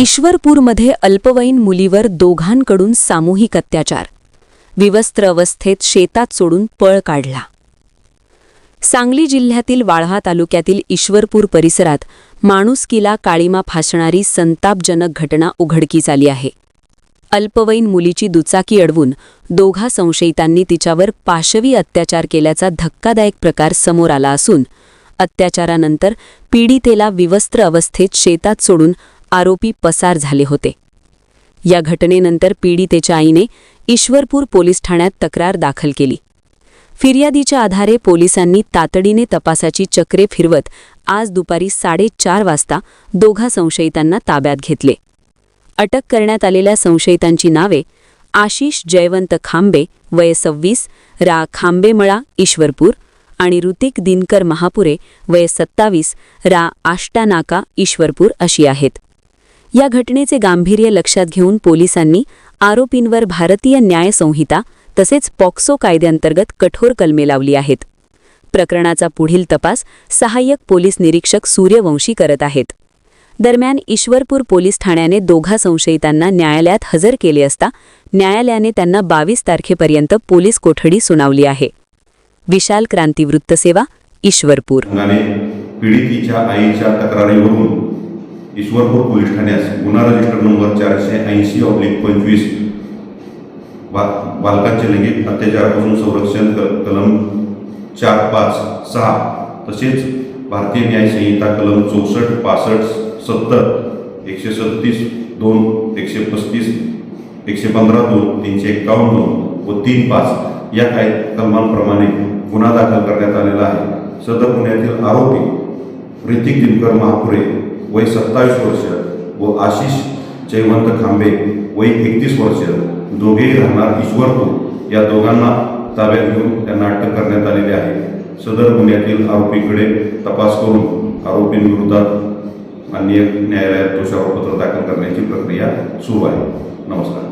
ईश्वरपूरमध्ये अल्पवयीन मुलीवर दोघांकडून सामूहिक अत्याचार. विवस्त्र अवस्थेत शेतात सोडून पळ काढला. सांगली जिल्ह्यातील वाळहा तालुक्यातील ईश्वरपूर परिसरात माणुसकीला काळीमा फासणारी संतापजनक घटना उघडकीस आली आहे. अल्पवयीन मुलीची दुचाकी अडवून दोघा संशयितांनी तिच्यावर पाशवी अत्याचार केल्याचा धक्कादायक प्रकार समोर आला असून अत्याचारानंतर पीडितेला विवस्त्र अवस्थेत शेतात सोडून आरोपी पसार झाले होते. या घटनेनंतर पीडितेच्या आईने ईश्वरपूर पोलीस ठाण्यात तक्रार दाखल केली. फिर्यादीच्या आधारे पोलिसांनी तातडीने तपासाची चक्रे फिरवत आज दुपारी साडेचार वाजता दोघा संशयितांना ताब्यात घेतले. अटक करण्यात आलेल्या संशयितांची नावे आशिष जयवंत खांबे वय सव्वीस रा खांबेमळा ईश्वरपूर आणि ऋतिक दिनकर महापुरे वय सत्तावीस रा आष्टानाका ईश्वरपूर अशी आहेत. या घटनेचे गांभीर्य लक्षात घेऊन पोलिसांनी आरोपींवर भारतीय न्याय संहिता तसेच पॉक्सो कायद्यांतर्गत कठोर कलमे लावली आहेत. प्रकरणाचा पुढील तपास सहाय्यक पोलीस निरीक्षक सूर्यवंशी करत आहेत. दरम्यान ईश्वरपूर पोलीस ठाण्याने दोघा संशयितांना न्यायालयात हजर केले असता न्यायालयाने त्यांना बावीस तारखेपर्यंत पोलीस कोठडी सुनावली आहे. विशाल क्रांती वृत्तसेवा ईश्वरपूर. पीडितीच्या आईच्या तक्रारीवरून ईश्वरपूर पोलीस ठाण्यास गुन्हा रजिस्टर नंबर चारशे ऐंशी ऑब्लिक पंचवीस बा बालकांचे लैंगिक अत्याचारापासून संरक्षण क कलम चार पाच सहा। तसेच भारतीय न्याय संहिता कलम चौसष्ट पासष्ट सत्तर एकशे सत्तीस दोन एकशे पस्तीस एकशे पंधरा दोन तीनशे एक्कावन्न दोन व तीन पाच या काय कलमांप्रमाणे गुन्हा दाखल करण्यात आलेला आहे. सदर गुन्ह्यातील आरोपी ऋतिक दिनकर महापुरे वय सत्तावीस वर्ष व आशिष जयवंत खांबे वय एकतीस वर्ष. दोघेही राहणार ईश्वरपूर. या दोघांना ताब्यात घेऊन त्यांना अटक करण्यात आलेली आहे. सदर गुन्ह्यातील आरोपीकडे तपास करून आरोपींविरोधात माननीय न्यायालयात दोषारोपपत्र दाखल करण्याची प्रक्रिया सुरू आहे. नमस्कार.